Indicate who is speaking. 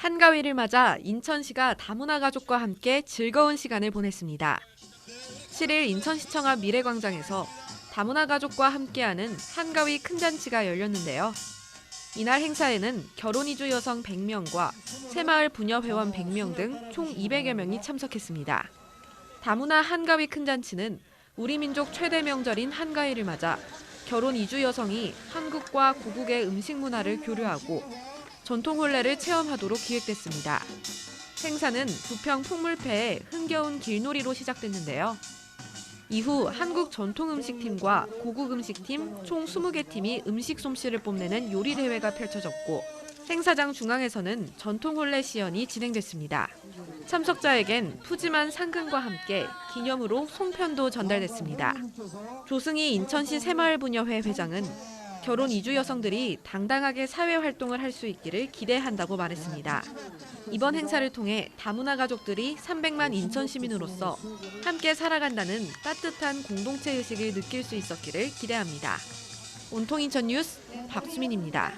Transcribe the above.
Speaker 1: 한가위를 맞아 인천시가 다문화 가족과 함께 즐거운 시간을 보냈습니다. 7일 인천시청 앞 미래광장에서 다문화 가족과 함께하는 한가위 큰 잔치가 열렸는데요. 이날 행사에는 결혼 이주 여성 100명과 새마을 부녀 회원 100명 등 총 200여 명이 참석했습니다. 다문화 한가위 큰 잔치는 우리 민족 최대 명절인 한가위를 맞아 결혼 이주 여성이 한국과 고국의 음식 문화를 교류하고 전통 혼례를 체험하도록 기획됐습니다. 행사는 부평 풍물패의 흥겨운 길놀이로 시작됐는데요. 이후 한국 전통 음식팀과 고국 음식팀 총 20개 팀이 음식 솜씨를 뽐내는 요리 대회가 펼쳐졌고 행사장 중앙에서는 전통 혼례 시연이 진행됐습니다. 참석자에겐 푸짐한 상금과 함께 기념으로 송편도 전달됐습니다. 조승희 인천시 새마을부녀회 회장은 결혼 이주 여성들이 당당하게 사회 활동을 할 수 있기를 기대한다고 말했습니다. 이번 행사를 통해 다문화 가족들이 300만 인천 시민으로서 함께 살아간다는 따뜻한 공동체 의식을 느낄 수 있었기를 기대합니다. 온통 인천 뉴스 박수민입니다.